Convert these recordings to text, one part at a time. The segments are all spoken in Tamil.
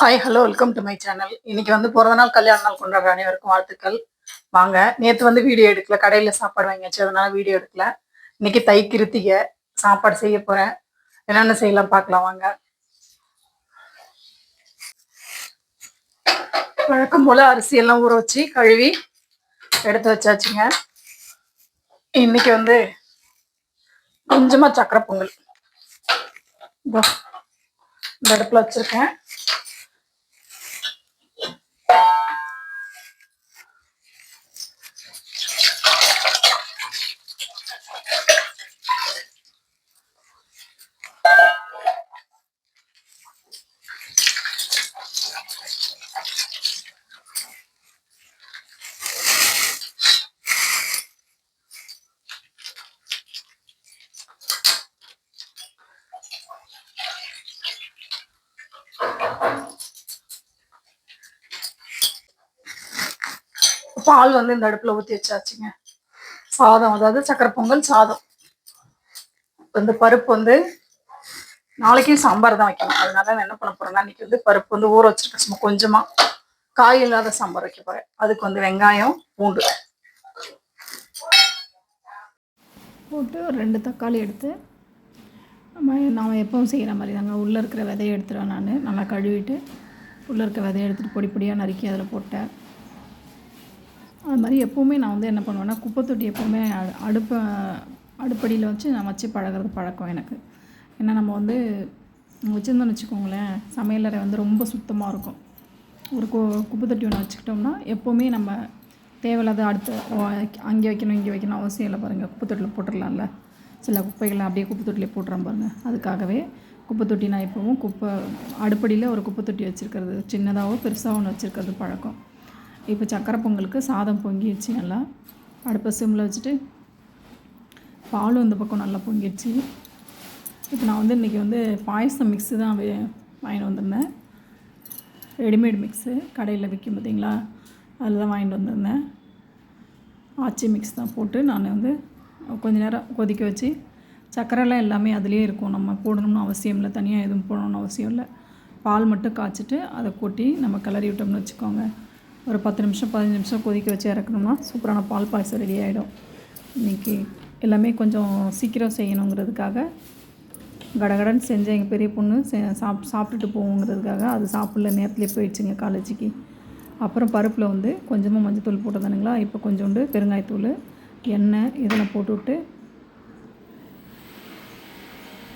Hi hello welcome to my channel இன்னைக்கு வந்து பிறந்த நாள் கல்யாண நாள் கொண்டாடுற அனைவருக்கும் வாழ்த்துக்கள். வாங்க நேற்று வந்து வீடியோ எடுக்கல கடையில் சாப்பாடு வாங்கியாச்சு அதனால வீடியோ எடுக்கல. இன்னைக்கு தை கிருத்திகை சாப்பாடு செய்ய போறேன். என்னென்ன செய்யலாம் பார்க்கலாம் வாங்க. வழக்கம் போல அரிசி எல்லாம் ஊற வச்சு கழுவி எடுத்து வச்சாச்சுங்க. இன்னைக்கு வந்து கொஞ்சமா சக்கரை பொங்கல். இந்த அடுப்பில் வச்சிருக்கேன். பால் வந்து இந்த அடுப்புல ஊத்தி வச்சாச்சுங்க. சாதம் அதாவது சக்கரை பொங்கல் சாதம். இந்த பருப்பு வந்து நாளைக்கும் சாம்பார் தான் வைக்கணும். அதனால நான் என்ன பண்ண போறேன்னா இன்னைக்கு வந்து பருப்பு வந்து ஊற வச்சிருக்கேன். சும்மா கொஞ்சமா காய் இல்லாத சாம்பார் வைக்க போறேன். அதுக்கு வந்து வெங்காயம் பூண்டு. போட்டு ஒரு ரெண்டு தக்காளி எடுத்து நம்ம நாம் எப்பவும் செய்கிற மாதிரி தாங்க. உள்ளே இருக்கிற விதையை எடுத்துருவேன் நான். நல்லா கழுவிட்டு உள்ளே இருக்க விதையை எடுத்துகிட்டு பொடி பொடியாக நறுக்கி அதில் போட்டேன். அது மாதிரி எப்போவுமே நான் வந்து என்ன பண்ணுவேன்னா குப்பை தொட்டி எப்போவுமே அடு- அடுப்பை அடுப்படியில் வச்சு நான் வச்சு பழகிறது பழக்கம் எனக்கு. ஏன்னா நம்ம வந்து வச்சுருந்தோம்னு வச்சுக்கோங்களேன் சமையலறை வந்து ரொம்ப சுத்தமாக இருக்கும். ஒரு கு குப்பை தொட்டி ஒன்று வச்சுக்கிட்டோம்னா எப்போவுமே நம்ம தேவையில்லாத அடுத்து அங்கே வைக்கணும் இங்கே வைக்கணும் அவசியம் இல்லை பாருங்கள் குப்பை தொட்டியில் போட்டுடலாம்ல. சில குப்பைகளை அப்படியே குப்பை தொட்டிலே போட்டுறேன் பாருங்கள் அதுக்காகவே குப்பை தொட்டி நான் எப்போவும் குப்பை அடுப்படியில் ஒரு குப்பை தொட்டி வச்சுருக்கிறது. சின்னதாகவோ பெருசாக ஒன்று வச்சுருக்கிறது பழக்கம். இப்போ சக்கரை பொங்கலுக்கு சாதம் பொங்கிடுச்சு நல்லா அடுப்பை சிம்மில் வச்சுட்டு பாலும் இந்த பக்கம் நல்லா பொங்கிடுச்சு இப்போ நான் வந்து இன்றைக்கி வந்து பாயசம் மிக்ஸு தான் வாங்கிட்டு வந்திருந்தேன். ரெடிமேட் மிக்ஸு கடையில் விற்கும் பார்த்தீங்களா? அதில் தான் வாங்கிட்டு வந்திருந்தேன். ஆச்சி மிக்ஸ் தான் போட்டு நான் வந்து கொஞ்ச நேரம் கொதிக்க வச்சு சக்கரைலாம் எல்லாமே அதுலேயே இருக்கும். நம்ம போடணும்னு அவசியம் இல்லை. தனியாக எதுவும் போடணும்னு அவசியம் இல்லை. பால் மட்டும் காய்ச்சிட்டு அதை கொட்டி நம்ம கிளறி விட்டோம்னு வச்சுக்கோங்க. ஒரு பத்து நிமிஷம் பதினஞ்சு நிமிஷம் கொதிக்க வச்சு இறக்கணும்னா சூப்பரான பால் பாயசம் ரெடி ஆகிடும் இன்றைக்கி எல்லாமே கொஞ்சம் சீக்கிரம் செய்யணுங்கிறதுக்காக கடகடன்னு செஞ்ச எங்கள் பெரிய பொண்ணு சே சாப் சாப்பிட்டுட்டு போகுங்கிறதுக்காக அது சாப்பிடல நேரத்துலேயே போயிடுச்சுங்க காலேஜுக்கு. அப்புறம் பருப்பில் வந்து கொஞ்சமாக மஞ்சத்தூள் போட்டதானுங்களா இப்போ கொஞ்சோண்டு பெருங்காயத்தூள் எண்ணெய் இதெல்லாம் போட்டுவிட்டு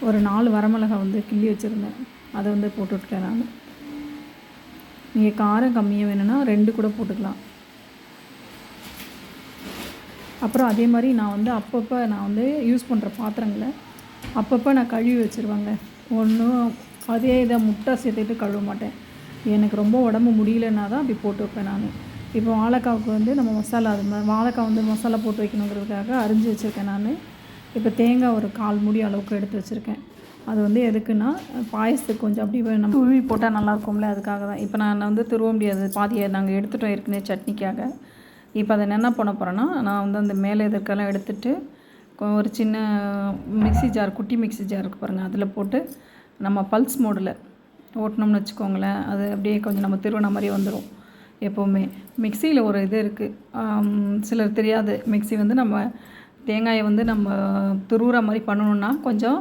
ஒரு நாலு வரமிளகா வந்து கிள்ளி வச்சுருந்தேன். அதை வந்து போட்டு விட்டுட்டேன் நான். நீங்கள் காரம் கம்மியாக வேணும்னா ரெண்டு கூட போட்டுக்கலாம். அப்புறம் அதே மாதிரி நான் வந்து அப்பப்போ நான் வந்து யூஸ் பண்ணுற பாத்திரங்களை அப்பப்போ நான் கழுவி வச்சுருவாங்க. ஒன்றும் அதே இதை முட்டை சேர்த்துட்டு கழுவ மாட்டேன். எனக்கு ரொம்ப உடம்பு முடியலன்னா தான் அப்படி போட்டு வைப்பேன் நான். இப்போ வாழைக்காவுக்கு வந்து நம்ம மசாலா அது மாதிரி வாழைக்காய் வந்து மசாலா போட்டு வைக்கணுங்கிறதுக்காக அரிஞ்சு வச்சுருக்கேன் நான். இப்போ தேங்காய் ஒரு கால் மூடி அளவுக்கு எடுத்து வச்சுருக்கேன். அது வந்து எதுக்குன்னா பாயசத்துக்கு கொஞ்சம் அப்படி நம்ம துருவி போட்டால் நல்லாயிருக்கும்ல அதுக்காக தான். இப்போ நான் வந்து துருவ முடியாது பாதியை நாங்கள் எடுத்துட்டோம் ஏற்கனவே சட்னிக்காக. இப்போ அதை என்ன பண்ண போகிறேன்னா நான் வந்து அந்த மேலே இதற்கெல்லாம் எடுத்துட்டு ஒரு சின்ன மிக்ஸி ஜார் குட்டி மிக்ஸி ஜார் இருக்குது பாருங்கள் அதில் போட்டு நம்ம பல்ஸ் மோடில் ஓட்டினோம்னு வச்சுக்கோங்களேன் அது அப்படியே கொஞ்சம் நம்ம திருவண்ண மாதிரி வந்துடும் எப்போவுமே. மிக்சியில் ஒரு இது இருக்குது சிலர் தெரியாது மிக்ஸி வந்து நம்ம தேங்காயை வந்து நம்ம துருவுற மாதிரி பண்ணணுன்னா கொஞ்சம்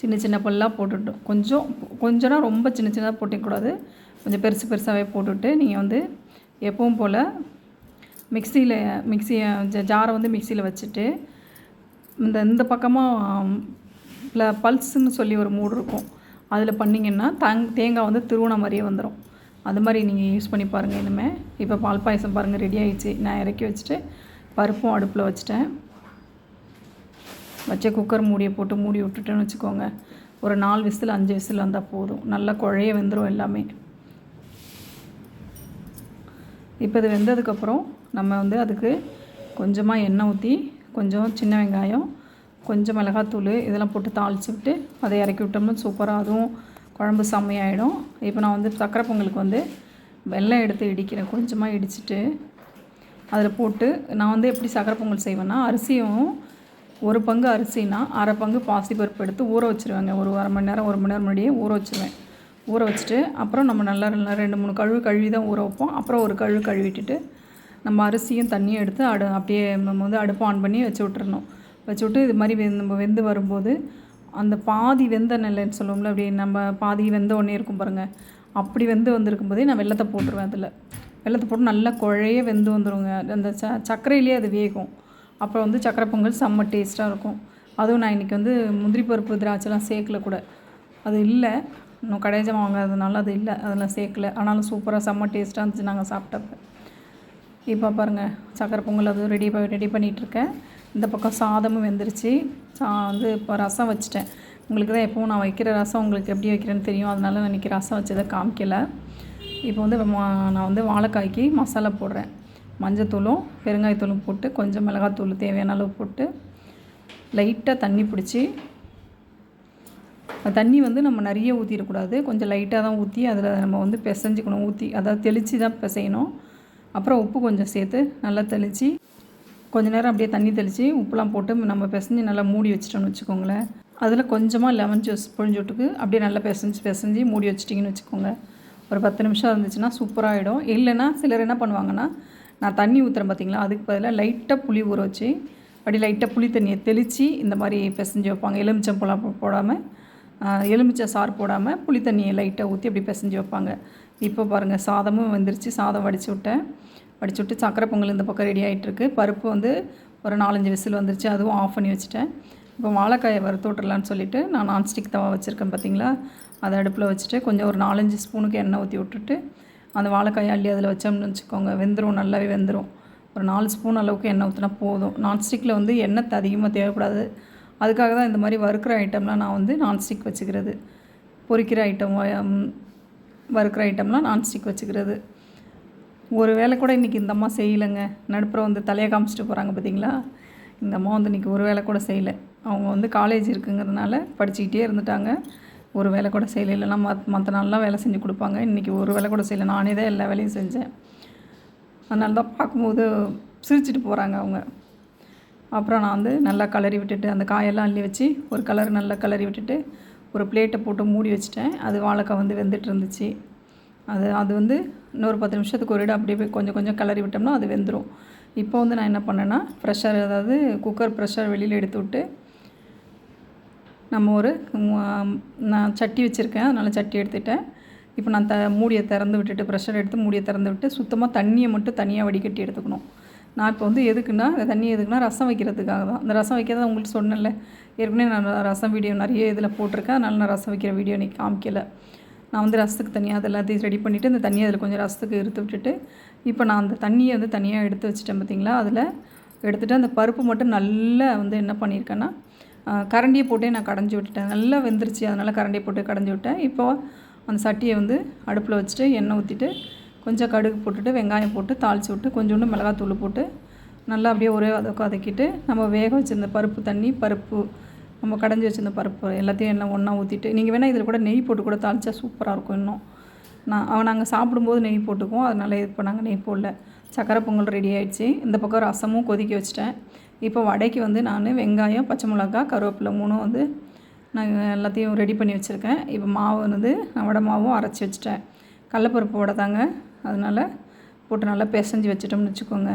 சின்ன சின்ன பல்லாக போட்டுட்டோம் கொஞ்சம் கொஞ்சம்னா ரொம்ப சின்ன சின்னதாக போட்டிக்கூடாது கொஞ்சம் பெருசு பெருசாகவே போட்டுவிட்டு நீங்கள் வந்து எப்பவும் போல் மிக்சியில் மிக்சியை ஜாரை வந்து மிக்சியில் வச்சுட்டு இந்த இந்த பக்கமாக பல்ஸுன்னு சொல்லி ஒரு மூடு இருக்கும். அதில் பண்ணிங்கன்னா தங் தேங்காய் வந்து திருவணம் மாதிரியே வந்துடும் அது மாதிரி நீங்கள் யூஸ் பண்ணி பாருங்கள் இனிமேல் இப்போ பால் பாயசம் பாருங்கள் ரெடி ஆகிடுச்சு நான் இறக்கி வச்சுட்டு பருப்பும் அடுப்பில் வச்சுட்டேன். வச்ச குக்கர் மூடியை போட்டு மூடி விட்டுட்டேன்னு வச்சுக்கோங்க. ஒரு நாலு விசில் அஞ்சு விசில் வந்தால் போதும். நல்லா குழைய வெந்துடும் எல்லாமே. இப்போ இது வெந்ததுக்கப்புறம் நம்ம வந்து அதுக்கு கொஞ்சமாக எண்ணெய் ஊற்றி கொஞ்சம் சின்ன வெங்காயம் கொஞ்சம் மிளகாத்தூள் இதெல்லாம் போட்டு தாளிச்சு விட்டு அதை இறக்கி விட்டோம்னா சூப்பராக அதுவும் குழம்பு செம்மையாயிடும். இப்போ நான் வந்து சக்கரை பொங்கலுக்கு வந்து வெள்ளம் எடுத்து இடிக்கிறேன். கொஞ்சமாக இடிச்சிட்டு அதில் போட்டு நான் வந்து எப்படி சக்கரை பொங்கல் செய்வேன்னா அரிசியும் ஒரு பங்கு அரிசினா அரை பங்கு பாசிப்பருப்பு எடுத்து ஊற வச்சுருவேங்க. ஒரு அரை மணி நேரம் ஒரு மணி நேரம் முன்னாடியே ஊற வச்சுருவேன். ஊற வச்சுட்டு அப்புறம் நம்ம நல்லா நல்லா ரெண்டு மூணு கழுவு கழுவி தான் ஊற வைப்போம். அப்புறம் ஒரு கழுவு கழுவிட்டுட்டு நம்ம அரிசியும் தண்ணியும் எடுத்து அடு அப்படியே நம்ம வந்து அடுப்பு ஆன் பண்ணி வச்சு விட்டுறணும். வச்சு விட்டு இது மாதிரி வெ- நம்ம வெந்து வரும்போது அந்த பாதி வெந்த நெல்லைன்னு சொல்லுவோம்ல அப்படி நம்ம பாதி வெந்த உடனே இருக்கும் பாருங்கள் அப்படி வெந்து வந்திருக்கும் போதே நான் வெள்ளத்தை போட்டுருவேன் அதில். வெள்ளத்தை போட்டு நல்லா குழைய வெந்து வந்துருங்க. அந்த ச சர்க்கரையிலே அது வேகும். அப்புறம் வந்து சக்கரை பொங்கல் செம்ம டேஸ்ட்டாக இருக்கும். அதுவும் நான் இன்றைக்கி வந்து முந்திரி பருப்பு திராட்சைலாம் சேர்க்கல கூட. அது இல்லை. இன்னும் கடைஜம் வாங்காததுனால அது இல்லை. அதெல்லாம் சேர்க்கல. ஆனாலும் சூப்பராக செம்ம டேஸ்ட்டாக இருந்துச்சு நாங்கள் சாப்பிட்டப்ப. இப்போ பாருங்கள் சக்கரை பொங்கல் அதுவும் ரெடி ரெடி பண்ணிகிட்ருக்கேன் இந்த பக்கம் சாதமும் வெந்துருச்சு. சா வந்து இப்போ ரசம் வச்சுட்டேன். உங்களுக்கு தான் எப்பவும் நான் வைக்கிற ரசம் உங்களுக்கு எப்படி வைக்கிறேன்னு தெரியும். அதனால் நான் இன்றைக்கி ரசம் வச்சதை காமிக்கலை. இப்போ வந்து மா- நான் வந்து வாழைக்காய்க்கு மசாலா போடுறேன். மஞ்சத்தூளும் பெருங்காயத்தூளும் போட்டு கொஞ்சம் மிளகாத்தூள் தேவையான அளவு போட்டு லைட்டாக தண்ணி பிடிச்சி தண்ணி வந்து நம்ம நிறைய ஊற்றிடக்கூடாது கொஞ்சம் லைட்டாக தான் ஊற்றி அதில் நம்ம வந்து பிசைஞ்சிக்கணும். ஊற்றி அதாவது தெளித்து தான் பிசையணும். அப்புறம் உப்பு கொஞ்சம் சேர்த்து நல்லா தெளித்து கொஞ்ச நேரம் அப்படியே தண்ணி தெளித்து உப்புலாம் போட்டு நம்ம பிசைஞ்சு நல்லா மூடி வச்சிட்டோம்னு வச்சுக்கோங்களேன். அதில் கொஞ்சமாக லெமன் ஜூஸ் புழிஞ்சு விட்டுக்கு அப்படியே நல்லா பிசைஞ்சு பிசைஞ்சு மூடி வச்சிட்டிங்கன்னு வச்சுக்கோங்க. ஒரு பத்து நிமிஷம் இருந்துச்சுன்னா சூப்பராகிடும் இல்லைன்னா சிலர் என்ன பண்ணுவாங்கன்னா நான் தண்ணி ஊற்றுறேன் பார்த்தீங்களா அதுக்கு பதிலாக லைட்டாக புளி ஊற வச்சு அப்படி லைட்டாக புளி தண்ணியை தெளித்து இந்த மாதிரி பிசைஞ்சு வைப்பாங்க. எலுமிச்சம் பழம் போடாமல் எலுமிச்சை சாறு போடாமல் புளி தண்ணியை லைட்டாக ஊற்றி அப்படி பிசைஞ்சு வைப்பாங்க. இப்போ பாருங்கள் சாதமும் வந்துருச்சு. சாதம் வடித்து விட்டேன். வடிச்சு விட்டு சக்கரை பொங்கல் இந்த பக்கம் ரெடி ஆகிட்டுருக்கு பருப்பு வந்து ஒரு நாலஞ்சு விசில் வந்துருச்சு. அதுவும் ஆஃப் பண்ணி வச்சுட்டேன். இப்போ வாழைக்காயை வறுத்து விட்டுறலான்னு சொல்லிவிட்டு நான் நான்ஸ்டிக் தவா வச்சுருக்கேன் பார்த்தீங்களா அதை அடுப்பில் வச்சுட்டு கொஞ்சம் ஒரு நாலஞ்சு ஸ்பூனுக்கு எண்ணெய் ஊற்றி விட்டுட்டு அந்த வாழைக்காயை அள்ளி அதில் வச்சோம்னு வச்சுக்கோங்க. வெந்துடும் நல்லாவே வெந்துடும் ஒரு நாலு ஸ்பூன் அளவுக்கு எண்ணெய் ஊற்றினா போதும். நான்ஸ்டிக்கில் வந்து எண்ணெய் அதிகமாக தேவைப்படாது. அதுக்காக தான் இந்த மாதிரி வறுக்கிற ஐட்டம்லாம் நான் வந்து நான்ஸ்டிக் வச்சுக்கிறது. பொரிக்கிற ஐட்டம் வறுக்கிற ஐட்டம்லாம் நான்ஸ்டிக் வச்சுக்கிறது. ஒரு வேளை கூட இன்றைக்கி இந்த அம்மா செய்யலைங்க. நடுப்புற வந்து தலையை காமிச்சிட்டு போகிறாங்க பார்த்தீங்களா இந்த அம்மா வந்து இன்றைக்கி ஒரு வேளை கூட செய்யலை. அவங்க வந்து காலேஜ் இருக்குங்கிறதுனால படிச்சுக்கிட்டே இருந்துட்டாங்க. ஒரு வேலை கூட செய்யலை. இல்லைன்னா மத் மற்ற நாள்லாம் வேலை செஞ்சு கொடுப்பாங்க. இன்றைக்கி ஒரு வேலை கூட செய்யலை. நானே தான் எல்லா வேலையும் செஞ்சேன். அதனால தான் பார்க்கும்போது சிரிச்சிட்டு போகிறாங்க அவங்க. அப்புறம் நான் வந்து நல்லா கலரி விட்டுட்டு அந்த காயெல்லாம் அள்ளி வச்சு ஒரு கலர் நல்லா கலரி விட்டுட்டு ஒரு பிளேட்டை போட்டு மூடி வச்சுட்டேன். அது வாழைக்காய் வந்து வெந்துட்டு இருந்துச்சு. அது அது வந்து இன்னொரு பத்து நிமிஷத்துக்கு ஒரு இடம் அப்படியே போய் கொஞ்சம் கொஞ்சம் கிளறி விட்டோம்னா அது வெந்துடும் இப்போ வந்து நான் என்ன பண்ணேன்னா ப்ரெஷர் அதாவது குக்கர் ப்ரெஷர் வெளியில் எடுத்து விட்டு நம்ம ஒரு நான் சட்டி வச்சுருக்கேன். அதனால் சட்டி எடுத்துட்டேன். இப்போ நான் த மூடியை திறந்து விட்டுட்டு ப்ரெஷர் எடுத்து மூடியை திறந்து விட்டு சுத்தமாக தண்ணியை மட்டும் தனியாக வடிகட்டி எடுத்துக்கணும். நான் இப்போ வந்து எதுக்குன்னா அந்த தண்ணி எதுக்குன்னா ரசம் வைக்கிறதுக்காக தான். அந்த ரசம் வைக்கிறத உங்களுக்கு சொன்னேன்ல. ஏற்கனவே நான் ரசம் வீடியோ நிறைய இதில் போட்டிருக்கேன். அதனால் நான் ரசம் வைக்கிற வீடியோ இன்னைக்கு காமிக்கல. நான் வந்து ரசத்துக்கு தனியாக அது எல்லாத்தையும் ரெடி பண்ணிவிட்டு அந்த தண்ணியை அதில் கொஞ்சம் ரசத்துக்கு எடுத்து விட்டுட்டு இப்போ நான் அந்த தண்ணியை வந்து தனியாக எடுத்து வச்சுட்டேன் பார்த்தீங்களா? அதில் எடுத்துகிட்டு அந்த பருப்பு மட்டும் நல்லா வந்து என்ன பண்ணியிருக்கேன்னா கரண்டியை போட்டே நான் கடைஞ்சி விட்டுட்டேன். நல்லா வெந்துருச்சு. அதனால் கரண்டியை போட்டு கடைஞ்சி விட்டேன். இப்போ அந்த சட்டியை வந்து அடுப்பில் வச்சுட்டு எண்ணெய் ஊற்றிட்டு கொஞ்சம் கடுகு போட்டுட்டு வெங்காயம் போட்டு தாளித்து விட்டு கொஞ்சோண்டு மிளகாத்தூள் போட்டு நல்லா அப்படியே ஒரே அதை வதக்கிட்டு நம்ம வேக வச்சுருந்த பருப்பு தண்ணி பருப்பு நம்ம கடைஞ்சி வச்சிருந்த பருப்பு எல்லாத்தையும் எல்லாம் ஒன்றா ஊற்றிட்டு நீங்கள் வேணால் இதில் கூட நெய் போட்டு கூட தாளிச்சா சூப்பராக இருக்கும் இன்னும். நான் அவன் நாங்கள் சாப்பிடும்போது நெய் போட்டுக்குவோம். அதனால் இப்போ நாங்கள் நெய் போடல. சக்கரை பொங்கல் ரெடி ஆகிடுச்சு இந்த பக்கம் ரசமும் கொதிக்க வச்சிட்டேன். இப்போ வடைக்கு வந்து நான் வெங்காயம் பச்சை மிளகா கருவேப்பிலை மூணும் வந்து நான் எல்லாத்தையும் ரெடி பண்ணி வச்சுருக்கேன். இப்போ மாவு வந்து வடை மாவும் அரைச்சி வச்சுட்டேன். கடலப்பருப்பு வடை தாங்க. அதனால் போட்டு நல்லா பிசைஞ்சு வச்சிட்டோம்னு வச்சுக்கோங்க.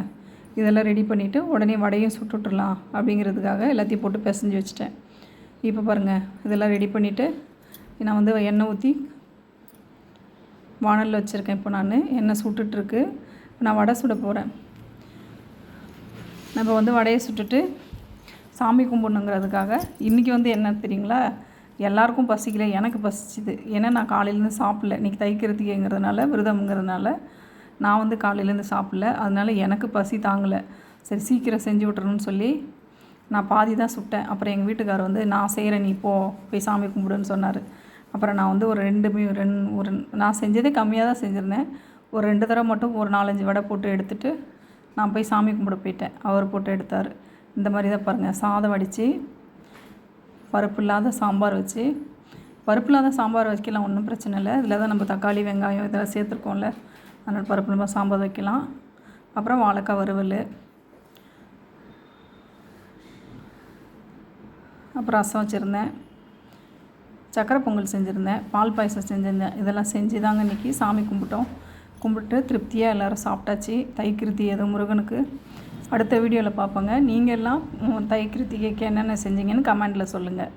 இதெல்லாம் ரெடி பண்ணிவிட்டு உடனே வடையும் சுட்டுட்டுடலாம் அப்படிங்கிறதுக்காக எல்லாத்தையும் போட்டு பிசைஞ்சு வச்சுட்டேன். இப்போ பாருங்கள் இதெல்லாம் ரெடி பண்ணிவிட்டு நான் வந்து எண்ணெய் ஊற்றி வானலில் வச்சுருக்கேன். இப்போ நான் எண்ணெய் சுட்டுட்ருக்கு நான் வடை சுட போகிறேன் நம்ம வந்து வடையை சுட்டுட்டு சாமி கும்பிடணுங்கிறதுக்காக இன்றைக்கி வந்து என்ன தெரியுங்களா? எல்லாருக்கும் பசிக்கல எனக்கு பசிச்சுது. ஏன்னா நான் காலையிலேருந்து சாப்பிடல. இன்றைக்கி தைக்கிறதுக்குங்கிறதுனால விரதம்ங்கிறதுனால நான் வந்து காலையிலேருந்து சாப்பிடல. அதனால எனக்கு பசி தாங்கலை. சரி சீக்கிரம் செஞ்சு விட்றணும்னு சொல்லி நான் பாதி தான் சுட்டேன். அப்புறம் எங்கள் வீட்டுக்காரர் வந்து நான் செய்கிறேன் நீ போ போய் சாமி கும்பிடுன்னு சொன்னார். அப்புறம் நான் வந்து ஒரு ரெண்டு மீ- ரெண்டு ஒரு நான் செஞ்சதே கம்மியாக தான் செஞ்சுருந்தேன். ஒரு ரெண்டு தடவை மட்டும் ஒரு நாலஞ்சு வடை போட்டு எடுத்துட்டு நான் போய் சாமி கும்பிட போயிட்டேன். அவர் போட்டு எடுத்தார். இந்த மாதிரி தான் பாருங்கள் சாதம் வடித்து பருப்பு இல்லாத சாம்பார் வச்சு பருப்பு இல்லாத சாம்பார் வைக்கலாம் ஒன்றும் பிரச்சனை இல்லை. இதில் தான் நம்ம தக்காளி வெங்காயம் இதெல்லாம் சேர்த்துருக்கோம்ல. அதனால் பருப்பு இல்லாமல் சாம்பார் வைக்கலாம். அப்புறம் வாழைக்காய் வறுவல் அப்புறம் ரசம் வச்சுருந்தேன். சக்கரை பொங்கல் செஞ்சுருந்தேன். பால் பாயசம் செஞ்சுருந்தேன். இதெல்லாம் செஞ்சு தாங்க இன்றைக்கி சாமி கும்பிட்டோம். கும்பிட்டு திருப்தியாக எல்லோரும் சாப்பிட்டாச்சு. தைக்கிருத்தி ஏதோ முருகனுக்கு. அடுத்த வீடியோவில் பார்ப்போங்க. நீங்கள் எல்லாம் ம், என்னென்ன செஞ்சீங்கன்னு கமெண்டில் சொல்லுங்கள்